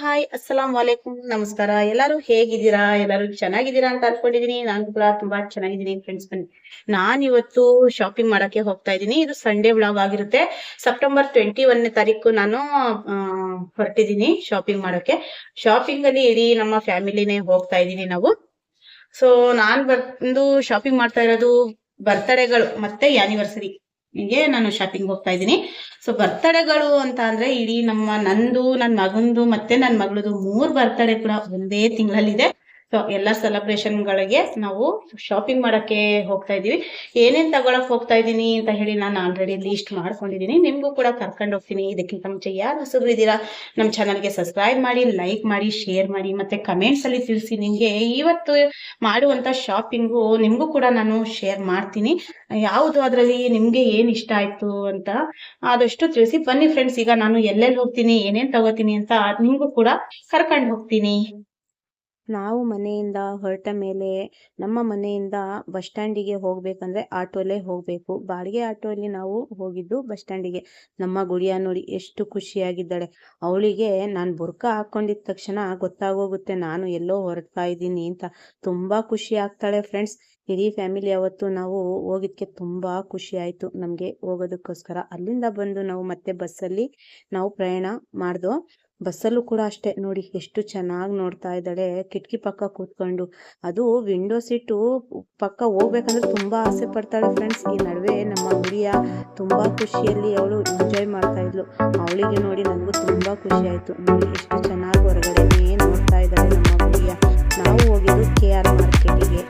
Hi ಅಸ್ಸಲಾಂ ವಾಲೇಕುಮ್ ನಮಸ್ಕಾರ ಎಲ್ಲರೂ ಹೇಗಿದ್ದೀರಾ? ಎಲ್ಲರೂ ಚೆನ್ನಾಗಿದ್ದೀರಾ ಅಂತ ಅನ್ಕೊಂಡಿದೀನಿ. ನಾನು ಕೂಡ ತುಂಬಾ ಚೆನ್ನಾಗಿದ್ದೀನಿ ಫ್ರೆಂಡ್ಸ್ ಬನ್ನಿ. ನಾನ್ ಇವತ್ತು ಶಾಪಿಂಗ್ ಮಾಡಕ್ಕೆ ಹೋಗ್ತಾ ಇದ್ದೀನಿ. ಇದು ಸಂಡೇ ವ್ಲಾಗ್ ಆಗಿರುತ್ತೆ. ಸೆಪ್ಟೆಂಬರ್ ಟ್ವೆಂಟಿ ಒಂದನೇ ತಾರೀಕು ನಾನು ಹೊರಟಿದ್ದೀನಿ ಶಾಪಿಂಗ್ ಮಾಡೋಕೆ ಶಾಪಿಂಗ್ ಅಲ್ಲಿ ಇಡೀ ನಮ್ಮ ಫ್ಯಾಮಿಲಿನೇ ಹೋಗ್ತಾ ಇದೀನಿ ನಾವು. ಸೊ ನಾನ್ ಬಂದು ಶಾಪಿಂಗ್ ಮಾಡ್ತಾ ಇರೋದು ಬರ್ತ್ಡೇಗಳು ಮತ್ತೆ ಆನಿವರ್ಸರಿ ಹೀಗೆ ನಾನು ಶಾಪಿಂಗ್ ಹೋಗ್ತಾ ಇದ್ದೀನಿ. ಸೊ ಬರ್ತಡೆಗಳು ಅಂತ ಅಂದ್ರೆ ಇಡೀ ನಮ್ಮ ನಂದು ನನ್ನ ಮಗಂದು ಮತ್ತೆ ನನ್ನ ಮಗಳದು ಮೂರ್ ಬರ್ತಡೆ ಕೂಡ ಒಂದೇ ತಿಂಗಳಲ್ಲಿದೆ. ಸೊ ಎಲ್ಲಾ ಸೆಲೆಬ್ರೇಷನ್ ಗಳಿಗೆ ನಾವು ಶಾಪಿಂಗ್ ಮಾಡಕ್ಕೆ ಹೋಗ್ತಾ ಇದೀವಿ ಏನೇನ್ ತಗೊಳಕ್ ಹೋಗ್ತಾ ಇದೀನಿ ಅಂತ ಹೇಳಿ ನಾನು ಆಲ್ರೆಡಿ ಲೀಸ್ಟ್ ಮಾಡ್ಕೊಂಡಿದೀನಿ ನಿಮ್ಗೂ ಕೂಡ ಕರ್ಕೊಂಡು ಹೋಗ್ತೀನಿ. ಇದಕ್ಕಿಂತ ಮುಂಚೆ ಯಾರು ಹೊಸಬ್ರು ಇದ್ದೀರಾ ನಮ್ಮ ಚಾನಲ್ಗೆ ಸಬ್ಸ್ಕ್ರೈಬ್ ಮಾಡಿ ಲೈಕ್ ಮಾಡಿ ಶೇರ್ ಮಾಡಿ, ಮತ್ತೆ ಕಮೆಂಟ್ಸ್ ಅಲ್ಲಿ ತಿಳಿಸಿ ನಿಮಗೆ ಇವತ್ತು ಮಾಡುವಂತ ಶಾಪಿಂಗು ನಿಮ್ಗೂ ಕೂಡ ನಾನು ಶೇರ್ ಮಾಡ್ತೀನಿ. ಯಾವುದು ಅದರಲ್ಲಿ ನಿಮ್ಗೆ ಏನ್ ಇಷ್ಟ ಆಯ್ತು ಅಂತ ಆದಷ್ಟು ತಿಳಿಸಿ. ಬನ್ನಿ ಫ್ರೆಂಡ್ಸ್ ಈಗ ನಾನು ಎಲ್ಲೆಲ್ಲಿ ಹೋಗ್ತೀನಿ, ಏನೇನ್ ತಗೋತೀನಿ ಅಂತ ನಿಮ್ಗೂ ಕೂಡ ಕರ್ಕೊಂಡು ಹೋಗ್ತೀನಿ. ನಾವು ಮನೆಯಿಂದ ಹೊರಟ ಮೇಲೆ ನಮ್ಮ ಮನೆಯಿಂದ ಬಸ್ ಸ್ಟ್ಯಾಂಡಿಗೆ ಹೋಗ್ಬೇಕಂದ್ರೆ ಆಟೋಲೇ ಹೋಗ್ಬೇಕು. ಬಾಡಿಗೆ ಆಟೋಲಿ ನಾವು ಹೋಗಿದ್ದು ಬಸ್ ಸ್ಟ್ಯಾಂಡಿಗೆ. ನಮ್ಮ ಗುಡಿಯ ನೋಡಿ ಎಷ್ಟು ಖುಷಿಯಾಗಿದ್ದಾಳೆ. ಅವಳಿಗೆ ನಾನು ಬುರ್ಕ ಹಾಕೊಂಡಿದ ತಕ್ಷಣ ಗೊತ್ತಾಗೋಗುತ್ತೆ ನಾನು ಎಲ್ಲೋ ಹೊರಡ್ತಾ ಇದ್ದೀನಿ ಅಂತ. ತುಂಬಾ ಖುಷಿ ಆಗ್ತಾಳೆ ಫ್ರೆಂಡ್ಸ್. ಇಡೀ ಫ್ಯಾಮಿಲಿ ಅವತ್ತು ನಾವು ಹೋಗಿದ್ಕೆ ತುಂಬಾ ಖುಷಿ ಆಯ್ತು. ನಮ್ಗೆ ಹೋಗೋದಕ್ಕೋಸ್ಕರ. ಅಲ್ಲಿಂದ ಬಂದು ನಾವು ಮತ್ತೆ ಬಸ್ಸಲ್ಲಿ ನಾವು ಪ್ರಯಾಣ ಮಾಡ್ದೋ ಬಸ್ಸಲ್ಲೂ ಕೂಡ ಅಷ್ಟೇ. ನೋಡಿ ಎಷ್ಟು ಚೆನ್ನಾಗಿ ನೋಡ್ತಾ ಇದ್ದಾಳೆ. ಕಿಟಕಿ ಪಕ್ಕ ಕೂತ್ಕೊಂಡು. ಅದು ವಿಂಡೋ ಸೀಟು ಪಕ್ಕ ಹೋಗ್ಬೇಕಂದ್ರೆ ತುಂಬಾ ಆಸೆ ಪಡ್ತಾಳೆ ಫ್ರೆಂಡ್ಸ್ ಈ ನಡುವೆ ನಮ್ಮ ಹುಡಿಯ ತುಂಬಾ ಖುಷಿಯಲ್ಲಿ ಅವಳು ಎಂಜಾಯ್ ಮಾಡ್ತಾ ಇದ್ಲು. ಅವಳಿಗೆ ನೋಡಿ ನನಗೂ ತುಂಬಾ ಖುಷಿ ಆಯ್ತು. ನೋಡಿ ಎಷ್ಟು ಚೆನ್ನಾಗಿ ಹೊರಗಡೆ ನೋಡ್ತಾ ಇದ್ದಾಳೆ ನಮ್ಮ ಹುಡಿಯ ನಾವು ಹೋಗಿದ್ದು ಕೆ ಆರ್ ಮಾರ್ಕೆಟಿಗೆ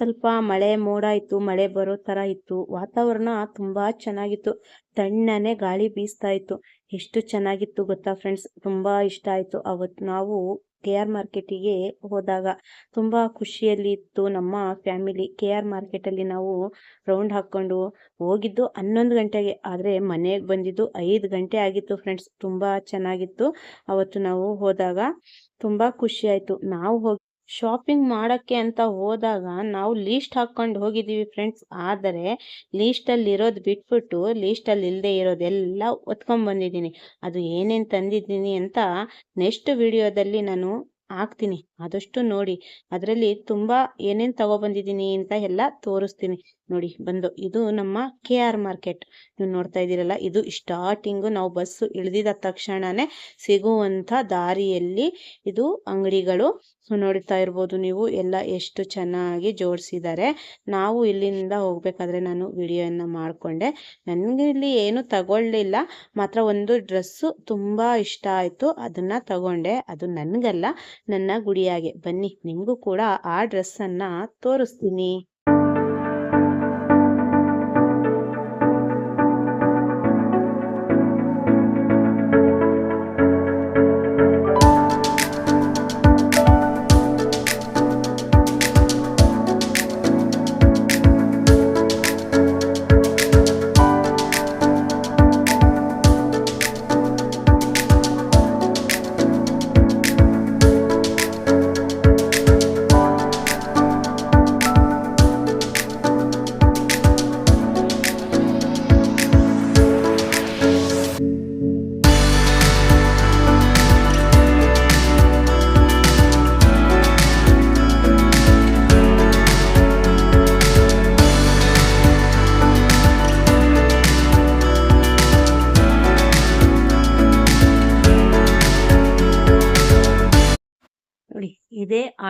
ಸ್ವಲ್ಪ ಮಳೆ ಮೋಡ ಇತ್ತು, ಮಳೆ ಬರೋ ತರ ಇತ್ತು. ವಾತಾವರಣ ತುಂಬಾ ಚೆನ್ನಾಗಿತ್ತು. ತಣ್ಣನೆ ಗಾಳಿ ಬೀಸ್ತಾ ಇತ್ತು. ಎಷ್ಟು ಚೆನ್ನಾಗಿತ್ತು ಗೊತ್ತಾ ಫ್ರೆಂಡ್ಸ್ ತುಂಬಾ ಇಷ್ಟ ಆಯ್ತು. ಅವತ್ತು ನಾವು ಕೆ ಆರ್ ಮಾರ್ಕೆಟಿಗೆ ಹೋದಾಗ ತುಂಬಾ ಖುಷಿಯಲ್ಲಿ ಇತ್ತು ನಮ್ಮ ಫ್ಯಾಮಿಲಿ ಕೆ ಆರ್ ಮಾರ್ಕೆಟ್ ಅಲ್ಲಿ ನಾವು ರೌಂಡ್ ಹಾಕ್ಕೊಂಡು ಹೋಗಿದ್ದು ಹನ್ನೊಂದು ಗಂಟೆಗೆ. ಆದ್ರೆ ಮನೆಗೆ ಬಂದಿದ್ದು ಐದು ಗಂಟೆ ಆಗಿತ್ತು ಫ್ರೆಂಡ್ಸ್ ತುಂಬಾ ಚೆನ್ನಾಗಿತ್ತು. ಅವತ್ತು ನಾವು ಹೋದಾಗ ತುಂಬಾ ಖುಷಿ ಆಯ್ತು. ನಾವು ಹೋಗಿ ಶಾಪಿಂಗ್ ಮಾಡೋಕ್ಕೆ ಅಂತ ಹೋದಾಗ ನಾವು ಲೀಸ್ಟ್ ಹಾಕ್ಕೊಂಡು ಹೋಗಿದ್ದೀವಿ ಫ್ರೆಂಡ್ಸ್ ಆದರೆ ಲೀಸ್ಟಲ್ಲಿ ಇರೋದು ಬಿಟ್ಬಿಟ್ಟು ಲೀಸ್ಟಲ್ಲಿ ಇಲ್ಲದೆ ಇರೋದೆಲ್ಲ ಒತ್ಕೊಂಡ್ ಬಂದಿದ್ದೀನಿ. ಅದು ಏನೇನು ತಂದಿದ್ದೀನಿ ಅಂತ ನೆಕ್ಸ್ಟ್ ವಿಡಿಯೋದಲ್ಲಿ ನಾನು ಹಾಕ್ತೀನಿ. ಆದಷ್ಟು ನೋಡಿ. ಅದರಲ್ಲಿ ತುಂಬ ಏನೇನು ತಗೊಬಂದಿದ್ದೀನಿ ಅಂತ ಎಲ್ಲ ತೋರಿಸ್ತೀನಿ. ನೋಡಿ, ಬಂದು ಇದು ನಮ್ಮ ಕೆ ಆರ್ ಮಾರ್ಕೆಟ್ ನೀವು ನೋಡ್ತಾ ಇದ್ದೀರಲ್ಲ, ಇದು ಸ್ಟಾರ್ಟಿಂಗು ನಾವು ಬಸ್ಸು ಇಳಿದಿದ ತಕ್ಷಣನೇ ಸಿಗುವಂಥ ದಾರಿಯಲ್ಲಿ ಇದು ಅಂಗಡಿಗಳು. ನೋಡ್ತಾ ಇರ್ಬೋದು ನೀವು, ಎಲ್ಲ ಎಷ್ಟು ಚೆನ್ನಾಗಿ ಜೋಡಿಸಿದ್ದಾರೆ. ನಾವು ಇಲ್ಲಿಂದ ಹೋಗಬೇಕಾದ್ರೆ ನಾನು ವಿಡಿಯೋನ ಮಾಡಿಕೊಂಡೆ. ನನಗೆ ಇಲ್ಲಿ ಏನು ತಗೊಳ್ಳಿಲ್ಲ. ಮಾತ್ರ ಒಂದು ಡ್ರೆಸ್ಸು ತುಂಬ ಇಷ್ಟ ಆಯಿತು, ಅದನ್ನು ತಗೊಂಡೆ. ಅದು ನನಗಲ್ಲ, ನನ್ನ ಗುಡಿಯಾಗೆ. ಬನ್ನಿ, ನಿಮಗೂ ಕೂಡ ಆ ಡ್ರೆಸ್ಸನ್ನು ತೋರಿಸ್ತೀನಿ.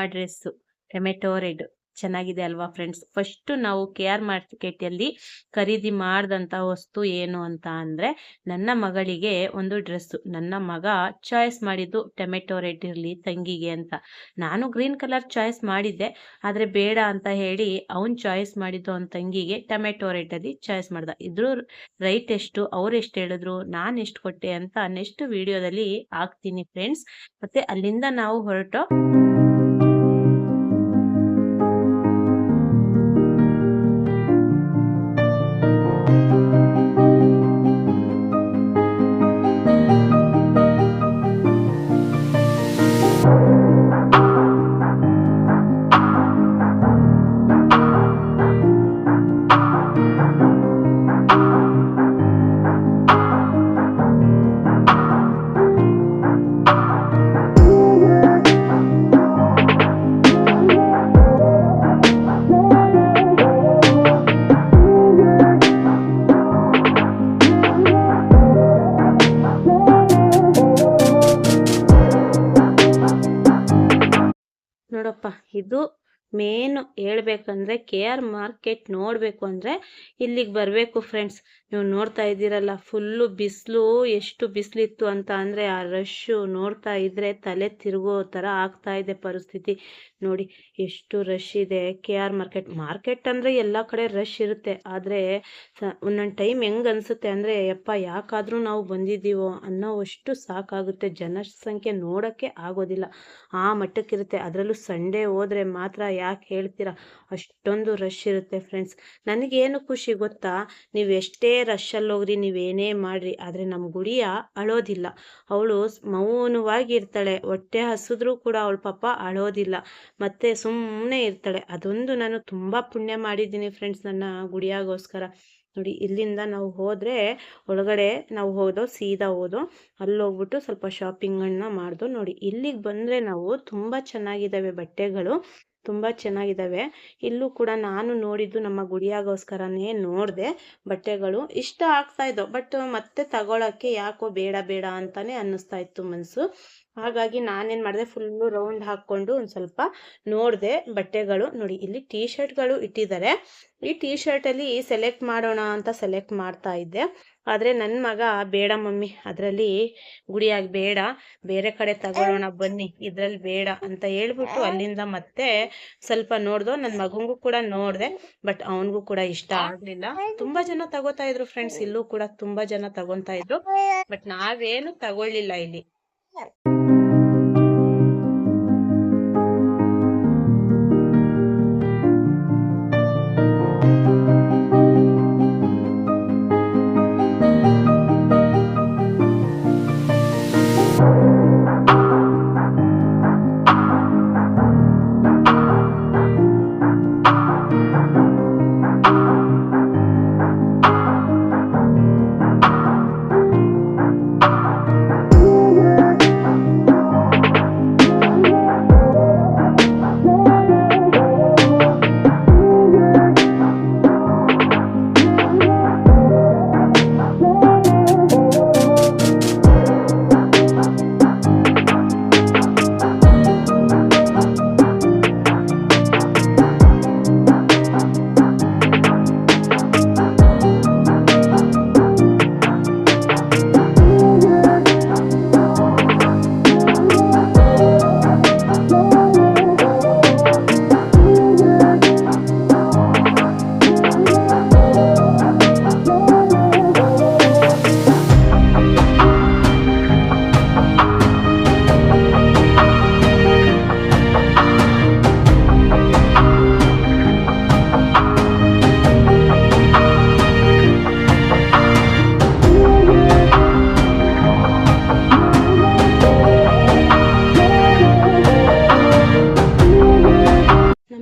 ಡ್ರೆಸ್ಸು. Tomato red. ಚೆನ್ನಾಗಿದೆ ಅಲ್ವಾ ಫ್ರೆಂಡ್ಸ್? ಫಸ್ಟ್ ನಾವು ಕೆ ಆರ್ ಮಾರ್ಕೆಟಲ್ಲಿ ಖರೀದಿ ಮಾಡಿದಂಥ ವಸ್ತು ಏನು ಅಂತ ಅಂದರೆ, ನನ್ನ ಮಗಳಿಗೆ ಒಂದು ಡ್ರೆಸ್ಸು. ನನ್ನ ಮಗ ಚಾಯ್ಸ್ ಮಾಡಿದ್ದು ಟೊಮೆಟೊ ರೆಡ್ ಇರಲಿ, ತಂಗಿಗೆ ಅಂತ. ನಾನು ಗ್ರೀನ್ ಕಲರ್ ಚಾಯ್ಸ್ ಮಾಡಿದ್ದೆ. ಆದರೆ ಬೇಡ ಅಂತ ಹೇಳಿ ಅವನು ಚಾಯ್ಸ್ ಮಾಡಿದ್ದು ಅವನ ತಂಗಿಗೆ ಟೊಮೆಟೊ ರೆಡ್ಡಲ್ಲಿ ಚಾಯ್ಸ್ ಮಾಡ್ದ. ಇದ್ರ ರೈಟ್ ಎಷ್ಟು, ಅವ್ರು ಎಷ್ಟು ಹೇಳಿದ್ರು, ನಾನು ಎಷ್ಟು ಕೊಟ್ಟೆ ಅಂತ ನೆಕ್ಸ್ಟ್ ವಿಡಿಯೋದಲ್ಲಿ ಹಾಕ್ತೀನಿ ಫ್ರೆಂಡ್ಸ್. ಮತ್ತೆ ಅಲ್ಲಿಂದ ನಾವು ಹೊರಟು ಇದು ಮೇನ್ ಹೇಳ್ಬೇಕಂದ್ರೆ ಕೆ ಆರ್ ಮಾರ್ಕೆಟ್ ನೋಡಬೇಕು ಅಂದರೆ ಇಲ್ಲಿಗೆ ಬರಬೇಕು ಫ್ರೆಂಡ್ಸ್ ನೀವು ನೋಡ್ತಾ ಇದ್ದೀರಲ್ಲ, ಫುಲ್ಲು ಬಿಸಿಲು, ಎಷ್ಟು ಬಿಸಿಲಿತ್ತು ಅಂತ ಅಂದರೆ ಆ ರಶ್ಶು ನೋಡ್ತಾ ಇದ್ದರೆ ತಲೆ ತಿರುಗೋ ಥರ ಆಗ್ತಾ ಇದೆ ಪರಿಸ್ಥಿತಿ. ನೋಡಿ, ಎಷ್ಟು ರಶ್ ಇದೆ. ಕೆ ಆರ್ ಮಾರ್ಕೆಟ್ ಮಾರ್ಕೆಟ್ ಅಂದರೆ ಎಲ್ಲ ಕಡೆ ರಶ್ ಇರುತ್ತೆ. ಆದರೆ ಒಂದೊಂದು ಟೈಮ್ ಹೆಂಗೆ ಅನಿಸುತ್ತೆ ಅಂದರೆ, ಯಪ್ಪ, ಯಾಕಾದರೂ ನಾವು ಬಂದಿದ್ದೀವೋ ಅನ್ನೋವಷ್ಟು ಸಾಕಾಗುತ್ತೆ. ಜನಸಂಖ್ಯೆ ನೋಡೋಕ್ಕೆ ಆಗೋದಿಲ್ಲ. ಆ ಮಟ್ಟಕ್ಕಿರುತ್ತೆ ಅದರಲ್ಲೂ ಸಂಡೇ ಹೋದರೆ ಮಾತ್ರ ಯಾಕೆ ಹೇಳ್ತೀರಾ? ಅಷ್ಟೊಂದು ರಶ್ ಇರುತ್ತೆ ಫ್ರೆಂಡ್ಸ್ ನನಗೇನು ಖುಷಿ ಗೊತ್ತಾ? ನೀವು ಎಷ್ಟೇ ರಶ್ಶಲ್ಲಿ ಹೋಗ್ರಿ ನೀವೇನೇ ಮಾಡ್ರಿ, ಆದರೆ ನಮ್ಮ ಗುಡಿಯ ಅಳೋದಿಲ್ಲ. ಅವಳು ಮೌನವಾಗಿರ್ತಾಳೆ, ಹೊಟ್ಟೆ ಹಸಿದ್ರೂ ಕೂಡ ಅವಳ ಪಾಪ ಅಳೋದಿಲ್ಲ. ಮತ್ತೆ ಸುಮ್ಮನೆ ಇರ್ತಾಳೆ. ಅದೊಂದು ನಾನು ತುಂಬ ಪುಣ್ಯ ಮಾಡಿದ್ದೀನಿ ಫ್ರೆಂಡ್ಸ್ ನನ್ನ ಗುಡಿಯಾಗೋಸ್ಕರ. ನೋಡಿ, ಇಲ್ಲಿಂದ ನಾವು ಹೋದರೆ ಒಳಗಡೆ ನಾವು ಹೋದೋ ಸೀದಾ ಹೋದೋ ಅಲ್ಲಿ ಹೋಗ್ಬಿಟ್ಟು ಸ್ವಲ್ಪ ಶಾಪಿಂಗನ್ನು ಮಾಡ್ದು ನೋಡಿ. ಇಲ್ಲಿಗೆ ಬಂದರೆ ನಾವು ತುಂಬ ಚೆನ್ನಾಗಿದ್ದಾವೆ ಬಟ್ಟೆಗಳು, ತುಂಬ ಚೆನ್ನಾಗಿದ್ದಾವೆ ಇಲ್ಲೂ ಕೂಡ ನಾನು ನೋಡಿದ್ದು ನಮ್ಮ ಗುಡಿಯಾಗೋಸ್ಕರನೇ ನೋಡಿದೆ ಬಟ್ಟೆಗಳು. ಇಷ್ಟ ಆಗ್ತಾ ಇದ್ದವು, ಬಟ್ ಮತ್ತೆ ತಗೊಳಕ್ಕೆ ಯಾಕೋ ಬೇಡ ಬೇಡ ಅಂತಾನೆ ಅನ್ನಿಸ್ತಾ ಇತ್ತು ಮನಸ್ಸು ಹಾಗಾಗಿ ನಾನೇನು ಮಾಡಿದೆ ಫುಲ್ಲು ರೌಂಡ್ ಹಾಕ್ಕೊಂಡು ಒಂದು ಸ್ವಲ್ಪ ನೋಡಿದೆ ಬಟ್ಟೆಗಳು. ನೋಡಿ, ಇಲ್ಲಿ ಟೀ ಶರ್ಟ್ಗಳು ಇಟ್ಟಿದ್ದಾರೆ ಈ ಟೀ ಶರ್ಟಲ್ಲಿ ಸೆಲೆಕ್ಟ್ ಮಾಡೋಣ ಅಂತ ಸೆಲೆಕ್ಟ್ ಮಾಡ್ತಾ ಇದ್ದೆ. ಆದರೆ ನನ್ನ ಮಗ, ಬೇಡ ಮಮ್ಮಿ, ಅದರಲ್ಲಿ ಗುಡಿಯಾಗಿ ಬೇಡ? ಬೇರೆ ಕಡೆ ತಗೊಳ್ಳೋಣ ಬನ್ನಿ, ಇದರಲ್ಲಿ ಬೇಡ ಅಂತ ಹೇಳ್ಬಿಟ್ಟು ಅಲ್ಲಿಂದ ಮತ್ತೆ ಸ್ವಲ್ಪ ನೋಡ್ದೋ. ನನ್ನ ಮಗಂಗೂ ಕೂಡ ನೋಡಿದೆ ಬಟ್ ಅವನಿಗೂ ಕೂಡ ಇಷ್ಟ ಆಗಲಿಲ್ಲ. ತುಂಬಾ ಜನ ತಗೋತಾ ಇದ್ರು ಫ್ರೆಂಡ್ಸ್ ಇಲ್ಲೂ ಕೂಡ ತುಂಬಾ ಜನ ತಗೊತಾ ಇದ್ರು ಬಟ್ ನಾವೇನು ತಗೊಳ್ಳಿಲ್ಲ ಇಲ್ಲಿ.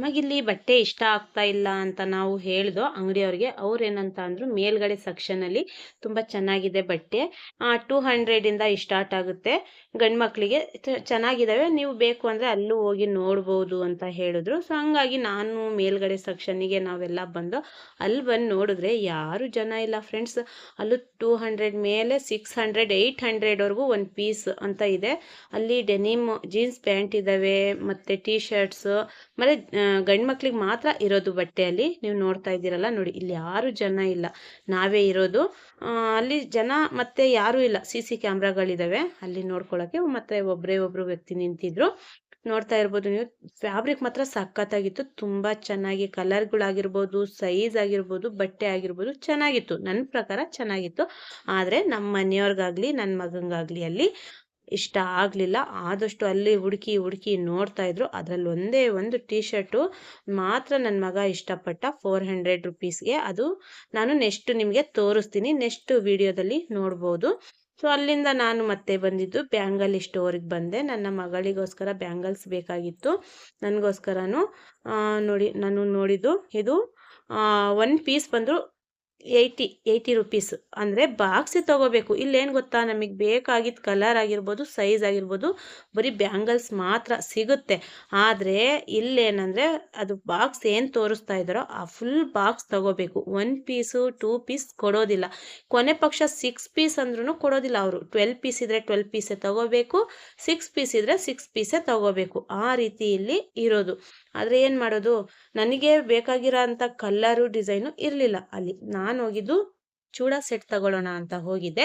ನಮಗಿಲ್ಲಿ ಬಟ್ಟೆ ಇಷ್ಟ ಆಗ್ತಾ ಇಲ್ಲ ಅಂತ ನಾವು ಹೇಳ್ದೋ ಅಂಗಡಿಯವ್ರಿಗೆ, ಅವ್ರು ಏನಂತ ಅಂದ್ರು ಮೇಲ್ಗಡೆ ಸೆಕ್ಷನಲ್ಲಿ ತುಂಬ ಚೆನ್ನಾಗಿದೆ ಬಟ್ಟೆ. ಟೂ ಹಂಡ್ರೆಡಿಂದ ಸ್ಟಾರ್ಟ್ ಆಗುತ್ತೆ. ಗಂಡು ಮಕ್ಕಳಿಗೆ ಚೆನ್ನಾಗಿದ್ದಾವೆ ನೀವು ಬೇಕು ಅಂದರೆ ಅಲ್ಲೂ ಹೋಗಿ ನೋಡ್ಬೋದು ಅಂತ ಹೇಳಿದ್ರು. ಸೊ ಹಂಗಾಗಿ ನಾನು ಮೇಲ್ಗಡೆ ಸೆಕ್ಷನ್ನಿಗೆ ನಾವೆಲ್ಲ ಬಂದು ಅಲ್ಲಿ ಬಂದು ನೋಡಿದ್ರೆ ಯಾರು ಜನ ಇಲ್ಲ ಫ್ರೆಂಡ್ಸ್ ಅಲ್ಲೂ ಟೂ ಹಂಡ್ರೆಡ್ ಮೇಲೆ ಸಿಕ್ಸ್ ಹಂಡ್ರೆಡ್ ಏಯ್ಟ್ ಹಂಡ್ರೆಡ್ವರೆಗೂ ಒಂದು ಪೀಸ್ ಅಂತ ಇದೆ. ಅಲ್ಲಿ ಡೆನಿಮ್ ಜೀನ್ಸ್ ಪ್ಯಾಂಟ್ ಇದ್ದಾವೆ ಮತ್ತು ಟೀ ಶರ್ಟ್ಸ್ ಮತ್ತು ಗಂಡು ಮಕ್ಳಿಗೆ ಮಾತ್ರ ಇರೋದು ಬಟ್ಟೆಯಲ್ಲಿ ನೀವು ನೋಡ್ತಾ ಇದ್ದೀರಲ್ಲ ನೋಡಿ, ಇಲ್ಲಿ ಯಾರು ಜನ ಇಲ್ಲ. ನಾವೇ ಇರೋದು. ಅಲ್ಲಿ ಜನ ಮತ್ತೆ ಯಾರೂ ಇಲ್ಲ. ಸಿ ಸಿ ಕ್ಯಾಮ್ರಾಗಳಿದ್ದಾವೆ ಅಲ್ಲಿ ನೋಡ್ಕೊಳ್ಳೋಕ್ಕೆ ಮತ್ತೆ ಒಬ್ಬರೇ ಒಬ್ಬರು ವ್ಯಕ್ತಿ ನಿಂತಿದ್ರು. ನೋಡ್ತಾ ಇರ್ಬೋದು ನೀವು. ಫ್ಯಾಬ್ರಿಕ್ ಮಾತ್ರ ಸಖತ್ತಾಗಿತ್ತು. ತುಂಬ ಚೆನ್ನಾಗಿ ಕಲರ್ಗಳಾಗಿರ್ಬೋದು, ಸೈಜ್ ಆಗಿರ್ಬೋದು, ಬಟ್ಟೆ ಆಗಿರ್ಬೋದು ಚೆನ್ನಾಗಿತ್ತು. ನನ್ನ ಪ್ರಕಾರ ಚೆನ್ನಾಗಿತ್ತು. ಆದರೆ ನಮ್ಮ ಮನೆಯವ್ರಿಗಾಗಲಿ ನನ್ನ ಮಗಂಗಾಗಲಿ ಅಲ್ಲಿ ಇಷ್ಟ ಆಗಲಿಲ್ಲ. ಆದಷ್ಟು ಅಲ್ಲಿ ಹುಡುಕಿ ಹುಡುಕಿ ನೋಡ್ತಾ ಇದ್ರು. ಅದರಲ್ಲಿ ಒಂದೇ ಒಂದು ಟೀ ಶರ್ಟು ಮಾತ್ರ ನನ್ನ ಮಗ ಇಷ್ಟಪಟ್ಟ ಫೋರ್ ಹಂಡ್ರೆಡ್ ರುಪೀಸ್ಗೆ ಅದು ನಾನು ನೆಕ್ಸ್ಟ್ ನಿಮಗೆ ತೋರಿಸ್ತೀನಿ. ನೆಕ್ಸ್ಟ್ ವಿಡಿಯೋದಲ್ಲಿ ನೋಡ್ಬೋದು. ಸೊ ಅಲ್ಲಿಂದ ನಾನು ಮತ್ತೆ ಬಂದಿದ್ದು ಬ್ಯಾಂಗಲ್ ಸ್ಟೋರಿಗೆ ಬಂದೆ. ನನ್ನ ಮಗಳಿಗೋಸ್ಕರ ಬ್ಯಾಂಗಲ್ಸ್ ಬೇಕಾಗಿತ್ತು. ನನಗೋಸ್ಕರನು ನೋಡಿ, ನಾನು ನೋಡಿದ್ದು. ಇದು ಒನ್ ಪೀಸ್ ಬಂದು ಏಯ್ಟಿ ಏಯ್ಟಿ ರುಪೀಸ್ ಅಂದರೆ ಬಾಕ್ಸ್ ತೊಗೋಬೇಕು. ಇಲ್ಲೇನು ಗೊತ್ತಾ? ನಮಗೆ ಬೇಕಾಗಿದ್ದ ಕಲರ್ ಆಗಿರ್ಬೋದು ಸೈಜ್ ಆಗಿರ್ಬೋದು, ಬರೀ ಬ್ಯಾಂಗಲ್ಸ್ ಮಾತ್ರ ಸಿಗುತ್ತೆ. ಆದರೆ ಇಲ್ಲೇನಂದರೆ ಅದು ಬಾಕ್ಸ್ ಏನು ತೋರಿಸ್ತಾ ಇದ್ದಾರೋ ಆ ಫುಲ್ ಬಾಕ್ಸ್ ತಗೋಬೇಕು. ಒನ್ ಪೀಸು ಟೂ ಪೀಸ್ ಕೊಡೋದಿಲ್ಲ. ಕೊನೆ ಪಕ್ಷ ಸಿಕ್ಸ್ ಪೀಸ್ ಅಂದ್ರೂ ಕೊಡೋದಿಲ್ಲ ಅವರು. ಟ್ವೆಲ್ ಪೀಸ್ ಇದ್ದರೆ ಟ್ವೆಲ್ ಪೀಸೇ ತಗೋಬೇಕು. ಸಿಕ್ಸ್ ಪೀಸ್ ಇದ್ದರೆ ಸಿಕ್ಸ್ ಪೀಸೇ ತಗೋಬೇಕು. ಆ ರೀತಿ ಇಲ್ಲಿ ಇರೋದು. ಆದರೆ ಏನು ಮಾಡೋದು? ನನಗೆ ಬೇಕಾಗಿರೋ ಅಂಥ ಕಲ್ಲರು ಡಿಸೈನು ಇರಲಿಲ್ಲ. ಅಲ್ಲಿ ನಾನು ಹೋಗಿದ್ದು, ಚೂಡ ಸೆಟ್ ತಗೊಳ್ಳೋಣ ಅಂತ ಹೋಗಿದ್ದೆ.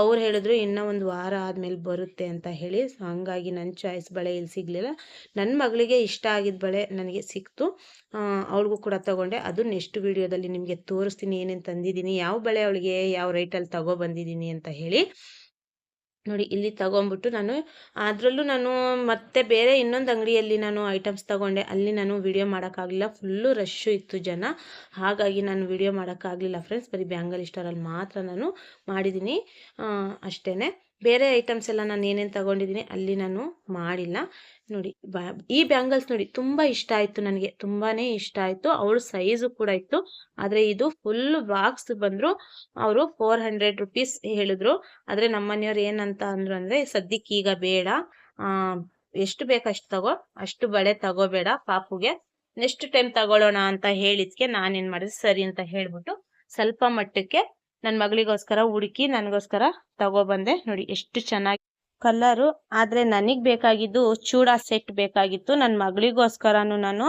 ಅವ್ರು ಹೇಳಿದ್ರು, ಇನ್ನೂ ಒಂದು ವಾರ ಆದಮೇಲೆ ಬರುತ್ತೆ ಅಂತ ಹೇಳಿ. ಸೊ ಹಂಗಾಗಿ ನನ್ನ ಚಾಯ್ಸ್ ಬಳೆ ಇಲ್ಲಿ ಸಿಗಲಿಲ್ಲ. ನನ್ನ ಮಗಳಿಗೆ ಇಷ್ಟ ಆಗಿದ್ದ ಬಳೆ ನನಗೆ ಸಿಕ್ತು. ಅವಳಿಗೂ ಕೂಡ ತಗೊಂಡೆ. ಅದು ನೆಕ್ಸ್ಟ್ ವಿಡಿಯೋದಲ್ಲಿ ನಿಮಗೆ ತೋರಿಸ್ತೀನಿ, ಏನೇನು ತಂದಿದ್ದೀನಿ, ಯಾವ ಬಳೆ ಅವಳಿಗೆ, ಯಾವ ರೇಟಲ್ಲಿ ತಗೊಬಂದಿದ್ದೀನಿ ಅಂತ ಹೇಳಿ. ನೋಡಿ ಇಲ್ಲಿ ತಗೊಂಬಿಟ್ಟು ನಾನು, ಅದರಲ್ಲೂ ನಾನು ಮತ್ತೆ ಬೇರೆ ಇನ್ನೊಂದು ಅಂಗಡಿಯಲ್ಲಿ ನಾನು ಐಟಮ್ಸ್ ತಗೊಂಡೆ. ಅಲ್ಲಿ ನಾನು ವಿಡಿಯೋ ಮಾಡೋಕ್ಕಾಗಲಿಲ್ಲ. ಫುಲ್ಲು ರಶ್ಶು ಇತ್ತು ಜನ. ಹಾಗಾಗಿ ನಾನು ವಿಡಿಯೋ ಮಾಡೋಕ್ಕಾಗಲಿಲ್ಲ ಫ್ರೆಂಡ್ಸ್ ಬರೀ ಬ್ಯಾಂಗಲ್ ಸ್ಟೋರಲ್ಲಿ ಮಾತ್ರ ನಾನು ಮಾಡಿದ್ದೀನಿ. ಅಷ್ಟೇ ಬೇರೆ ಐಟಮ್ಸ್ ಎಲ್ಲ ನಾನು ಏನೇನು ತಗೊಂಡಿದ್ದೀನಿ ಅಲ್ಲಿ ನಾನು ಮಾಡಿಲ್ಲ. ನೋಡಿ ಈ ಬ್ಯಾಂಗಲ್ಸ್ ನೋಡಿ, ತುಂಬ ಇಷ್ಟ ಆಯಿತು ನನಗೆ ತುಂಬಾ ಇಷ್ಟ ಆಯಿತು. ಅವಳ ಸೈಜು ಕೂಡ ಇತ್ತು. ಆದರೆ ಇದು ಫುಲ್ ಬಾಕ್ಸ್ ಬಂದರು ಅವರು ಫೋರ್ ಹಂಡ್ರೆಡ್ ರುಪೀಸ್ ಹೇಳಿದ್ರು. ಆದರೆ ನಮ್ಮ ಮನೆಯವ್ರು ಏನಂತ ಅಂದರು ಅಂದರೆ, ಸದ್ಯಕ್ಕೆ ಈಗ ಬೇಡ. ಎಷ್ಟು ಬೇಕು ಅಷ್ಟು ತಗೋ, ಅಷ್ಟು ಬಳೆ ತಗೋಬೇಡ ಪಾಪುಗೆ. ನೆಕ್ಸ್ಟ್ ಟೈಮ್ ತಗೊಳ್ಳೋಣ ಅಂತ ಹೇಳಿದ್ಕೆ ನಾನೇನು ಮಾಡಿದೆ, ಸರಿ ಅಂತ ಹೇಳ್ಬಿಟ್ಟು ಸ್ವಲ್ಪ ಮಟ್ಟಕ್ಕೆ ನನ್ನ ಮಗಳಿಗೋಸ್ಕರ ಹುಡುಕಿ ನನಗೋಸ್ಕರ ತಗೊಬಂದೆ ನೋಡಿ ಎಷ್ಟು ಚೆನ್ನಾಗಿ ಕಲರು ಆದರೆ ನನಗೆ ಬೇಕಾಗಿದ್ದು ಚೂಡ ಸೆಟ್ ಬೇಕಾಗಿತ್ತು. ನನ್ನ ಮಗಳಿಗೋಸ್ಕರನು ನಾನು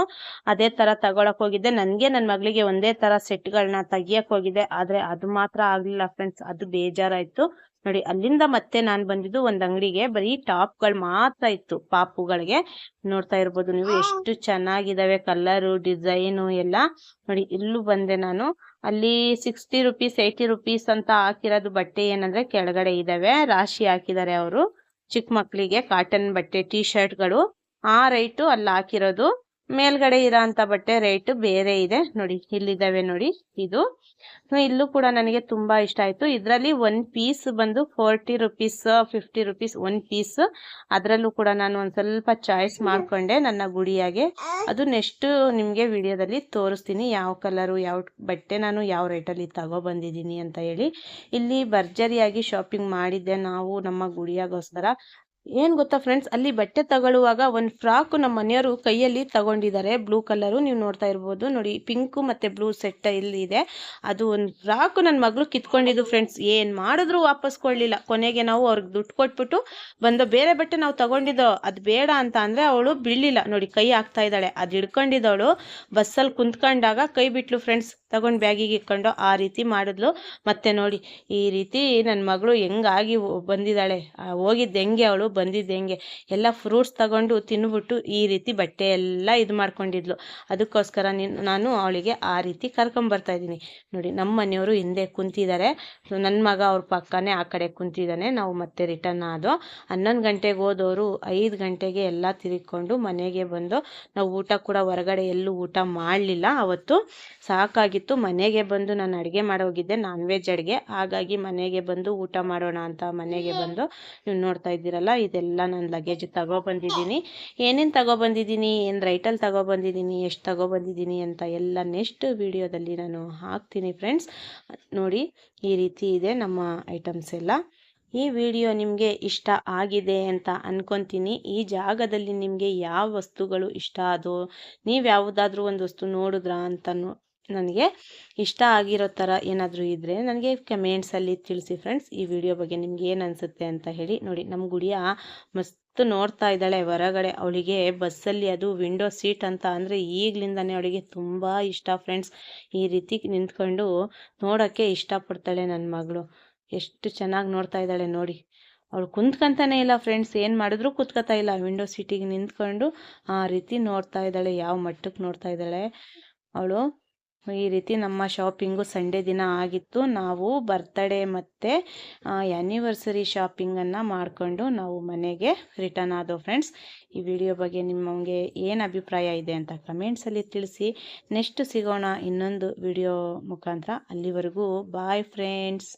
ಅದೇ ಥರ ತಗೊಳಕ್ ಹೋಗಿದ್ದೆ. ನನಗೆ ನನ್ನ ಮಗಳಿಗೆ ಒಂದೇ ಥರ ಸೆಟ್ಗಳನ್ನ ತೆಗಿಯಕ್ಕೆ ಹೋಗಿದ್ದೆ. ಆದರೆ ಅದು ಮಾತ್ರ ಆಗಲಿಲ್ಲ ಫ್ರೆಂಡ್ಸ್ ಅದು ಬೇಜಾರಾಯಿತು. ನೋಡಿ ಅಲ್ಲಿಂದ ಮತ್ತೆ ನಾನು ಬಂದಿದ್ದು ಒಂದು ಅಂಗಡಿಗೆ. ಬರೀ ಟಾಪ್ಗಳು ಮಾತ್ರ ಇತ್ತು ಪಾಪುಗಳಿಗೆ. ನೋಡ್ತಾ ಇರ್ಬೋದು ನೀವು ಎಷ್ಟು ಚೆನ್ನಾಗಿದ್ದಾವೆ ಕಲರು ಡಿಸೈನು ಎಲ್ಲ. ನೋಡಿ ಇಲ್ಲೂ ಬಂದೆ ನಾನು. ಅಲ್ಲಿ ಸಿಕ್ಸ್ಟಿ ರುಪೀಸ್ ಏಯ್ಟಿ ರುಪೀಸ್ ಅಂತ ಹಾಕಿರೋದು ಬಟ್ಟೆ ಏನಂದ್ರೆ ಕೆಳಗಡೆ ಇದಾವೆ. ರಾಶಿ ಹಾಕಿದ್ದಾರೆ ಅವರು. ಚಿಕ್ಕ ಮಕ್ಕಳಿಗೆ ಕಾಟನ್ ಬಟ್ಟೆ ಟಿ ಶರ್ಟ್ಗಳು ಆ ರೈಟು ಅಲ್ಲಿ ಹಾಕಿರೋದು. ಮೇಲ್ಗಡೆ ಇರೋ ಅಂತ ಬಟ್ಟೆ ರೇಟ್ ಬೇರೆ ಇದೆ. ನೋಡಿ, ಇಲ್ಲಿದ್ದಾವೆ ನೋಡಿ, ಇದು. ಇಲ್ಲೂ ಕೂಡ ನನಗೆ ತುಂಬಾ ಇಷ್ಟ ಆಯ್ತು. ಇದರಲ್ಲಿ ಒನ್ ಪೀಸ್ ಬಂದು forty rupees fifty rupees one piece ಅದರಲ್ಲೂ ಕೂಡ ನಾನು ಒಂದು ಸ್ವಲ್ಪ ಚಾಯ್ಸ್ ಮಾಡಿಕೊಂಡೆ ನನ್ನ ಗುಡಿಯಾಗೆ. ಅದು ನೆಕ್ಸ್ಟ್ ನಿಮಗೆ ವಿಡಿಯೋದಲ್ಲಿ ತೋರಿಸ್ತೀನಿ ಯಾವ ಕಲರು ಯಾವ ಬಟ್ಟೆ ನಾನು ಯಾವ ರೇಟಲ್ಲಿ ತಗೊಬಂದಿದ್ದೀನಿ ಅಂತ ಹೇಳಿ. ಇಲ್ಲಿ ಭರ್ಜರಿಯಾಗಿ ಶಾಪಿಂಗ್ ಮಾಡಿದ್ದೆ ನಾವು ನಮ್ಮ ಗುಡಿಯಾಗೋಸ್ಕರ. ಏನು ಗೊತ್ತಾ ಫ್ರೆಂಡ್ಸ್ ಅಲ್ಲಿ ಬಟ್ಟೆ ತಗೊಳ್ಳುವಾಗ ಒಂದು ಫ್ರಾಕ್ ನಮ್ಮ ಮನೆಯವರು ಕೈಯಲ್ಲಿ ತಗೊಂಡಿದ್ದಾರೆ ಬ್ಲೂ ಕಲರು ನೀವು ನೋಡ್ತಾ ಇರ್ಬೋದು. ನೋಡಿ ಪಿಂಕು ಮತ್ತು ಬ್ಲೂ ಸೆಟ್ ಇಲ್ಲಿ ಇದೆ. ಅದು ಒಂದು ಫ್ರಾಕು ನನ್ನ ಮಗಳು ಕಿತ್ಕೊಂಡಿದ್ದು ಫ್ರೆಂಡ್ಸ್ ಏನು ಮಾಡಿದ್ರು ವಾಪಸ್ ಕೊಡಲಿಲ್ಲ. ಕೊನೆಗೆ ನಾವು ಅವ್ರಿಗೆ ದುಡ್ಡು ಕೊಟ್ಬಿಟ್ಟು ಬಂದು ಬೇರೆ ಬಟ್ಟೆ ನಾವು ತಗೊಂಡಿದ್ದೋ, ಅದು ಬೇಡ ಅಂತ ಅಂದರೆ ಅವಳು ಬೀಳಲಿಲ್ಲ ನೋಡಿ, ಕೈ ಹಾಕ್ತಾ ಇದ್ದಾಳೆ. ಅದು ಹಿಡ್ಕೊಂಡಿದ್ದವಳು ಬಸ್ಸಲ್ಲಿ ಕುಂತ್ಕೊಂಡಾಗ ಕೈ ಬಿಟ್ಲು ಫ್ರೆಂಡ್ಸ್ ತಗೊಂಡು ಬ್ಯಾಗಿಗೆ ಇಟ್ಕೊಂಡು ಆ ರೀತಿ ಮಾಡಿದ್ಲು. ಮತ್ತೆ ನೋಡಿ, ಈ ರೀತಿ ನನ್ನ ಮಗಳು ಹೆಂಗಾಗಿ ಬಂದಿದ್ದಾಳೆ. ಹೋಗಿದ್ದು ಹೆಂಗೆ ಅವಳು? ಬಂದಿದ್ದು ಹೆಂಗೆ. ಎಲ್ಲ ಫ್ರೂಟ್ಸ್ ತಗೊಂಡು ತಿನ್ಬಿಟ್ಟು ಈ ರೀತಿ ಬಟ್ಟೆ ಎಲ್ಲ ಇದು ಮಾಡ್ಕೊಂಡಿದ್ಲು. ಅದಕ್ಕೋಸ್ಕರ ನಾನು ಅವಳಿಗೆ ಆ ರೀತಿ ಕರ್ಕೊಂಬರ್ತಾ ಇದ್ದೀನಿ. ನೋಡಿ ನಮ್ಮ ಮನೆಯವರು ಹಿಂದೆ ಕುಂತಿದ್ದಾರೆ ನನ್ನ ಮಗ ಅವ್ರ ಪಕ್ಕನೇ ಆ ಕಡೆ ಕುಂತಿದ್ದಾನೆ ನಾವು ಮತ್ತೆ ರಿಟರ್ನ್ ಆದೋ ಹನ್ನೊಂದು ಗಂಟೆಗೆ ಹೋದವರು ಐದು ಗಂಟೆಗೆ ಎಲ್ಲ ತಿರುಗಿಕೊಂಡು ಮನೆಗೆ ಬಂದು ನಾವು ಊಟ ಕೂಡ ಹೊರಗಡೆ ಎಲ್ಲೂ ಊಟ ಮಾಡಲಿಲ್ಲ. ಅವತ್ತು ಸಾಕಾಗಿತ್ತು. ಮನೆಗೆ ಬಂದು ನಾನು ಅಡುಗೆ ಮಾಡೋಗಿದ್ದೆ ನಾನ್ ವೆಜ್ ಅಡುಗೆ. ಹಾಗಾಗಿ ಮನೆಗೆ ಬಂದು ಊಟ ಮಾಡೋಣ ಅಂತ ಮನೆಗೆ ಬಂದು ನೀವು ನೋಡ್ತಾ ಇದ್ದೀರಲ್ಲ ಇದೆಲ್ಲ ನಾನು ಲಗೇಜ್ ತಗೊಬಂದಿದ್ದೀನಿ ಏನೇನು ತಗೊಬಂದಿದ್ದೀನಿ ಏನು ರೈಟಲ್ಲಿ ತಗೊಬಂದಿದ್ದೀನಿ ಎಷ್ಟು ತಗೊಬಂದಿದ್ದೀನಿ ಅಂತ ಎಲ್ಲ ನೆಕ್ಸ್ಟ್ ವಿಡಿಯೋದಲ್ಲಿ ನಾನು ಹಾಕ್ತೀನಿ ಫ್ರೆಂಡ್ಸ್ ನೋಡಿ, ಈ ರೀತಿ ಇದೆ ನಮ್ಮ ಐಟಮ್ಸ್ ಎಲ್ಲ. ಈ ವಿಡಿಯೋ ನಿಮಗೆ ಇಷ್ಟ ಆಗಿದೆ ಅಂತ ಅನ್ಕೊತೀನಿ. ಈ ಜಾಗದಲ್ಲಿ ನಿಮಗೆ ಯಾವ ವಸ್ತುಗಳು ಇಷ್ಟ ಆದೋ, ನೀವು ಯಾವುದಾದ್ರೂ ಒಂದು ವಸ್ತು ನೋಡಿದ್ರಾ ಅಂತ ನನಗೆ ಇಷ್ಟ ಆಗಿರೋ ಥರ ಏನಾದರೂ ಇದ್ದರೆ ನನಗೆ ಕಮೆಂಟ್ಸಲ್ಲಿ ತಿಳಿಸಿ ಫ್ರೆಂಡ್ಸ್ ಈ ವಿಡಿಯೋ ಬಗ್ಗೆ ನಿಮ್ಗೆ ಏನು ಅನಿಸುತ್ತೆ ಅಂತ ಹೇಳಿ ನೋಡಿ. ನಮ್ಮ ಗುಡಿಯ ಮಸ್ತ್ ನೋಡ್ತಾ ಇದ್ದಾಳೆ ಹೊರಗಡೆ. ಅವಳಿಗೆ ಬಸ್ಸಲ್ಲಿ ಅದು ವಿಂಡೋ ಸೀಟ್ ಅಂತ ಅಂದರೆ ಈಗಲಿಂದನೇ ಅವಳಿಗೆ ತುಂಬ ಇಷ್ಟ ಫ್ರೆಂಡ್ಸ್ ಈ ರೀತಿ ನಿಂತ್ಕೊಂಡು ನೋಡೋಕ್ಕೆ ಇಷ್ಟಪಡ್ತಾಳೆ ನನ್ನ ಮಗಳು. ಎಷ್ಟು ಚೆನ್ನಾಗಿ ನೋಡ್ತಾ ಇದ್ದಾಳೆ ನೋಡಿ. ಅವಳು ಕುಂತ್ಕೊಂತಾನೆ ಇಲ್ಲ ಫ್ರೆಂಡ್ಸ್ ಏನು ಮಾಡಿದ್ರು ಕುತ್ಕೋತಾ ಇಲ್ಲ. ವಿಂಡೋ ಸೀಟಿಗೆ ನಿಂತ್ಕೊಂಡು ಆ ರೀತಿ ನೋಡ್ತಾ ಇದ್ದಾಳೆ. ಯಾವ ಮಟ್ಟಕ್ಕೆ ನೋಡ್ತಾ ಇದ್ದಾಳೆ. ಅವಳು ಈ ರೀತಿ ನಮ್ಮ ಶಾಪಿಂಗು ಸಂಡೇ ದಿನ ಆಗಿತ್ತು. ನಾವು ಬರ್ತಡೇ ಮತ್ತು ಆ್ಯನಿವರ್ಸರಿ ಶಾಪಿಂಗನ್ನು ಮಾಡಿಕೊಂಡು ನಾವು ಮನೆಗೆ ರಿಟರ್ನ್ ಆದೋ ಫ್ರೆಂಡ್ಸ್ ಈ ವಿಡಿಯೋ ಬಗ್ಗೆ ನಿಮಗೆ ಏನು ಅಭಿಪ್ರಾಯ ಇದೆ ಅಂತ ಕಮೆಂಟ್ಸಲ್ಲಿ ತಿಳಿಸಿ. ನೆಕ್ಸ್ಟ್ ಸಿಗೋಣ ಇನ್ನೊಂದು ವಿಡಿಯೋ ಮುಖಾಂತರ. ಅಲ್ಲಿವರೆಗೂ ಬಾಯ್ ಫ್ರೆಂಡ್ಸ್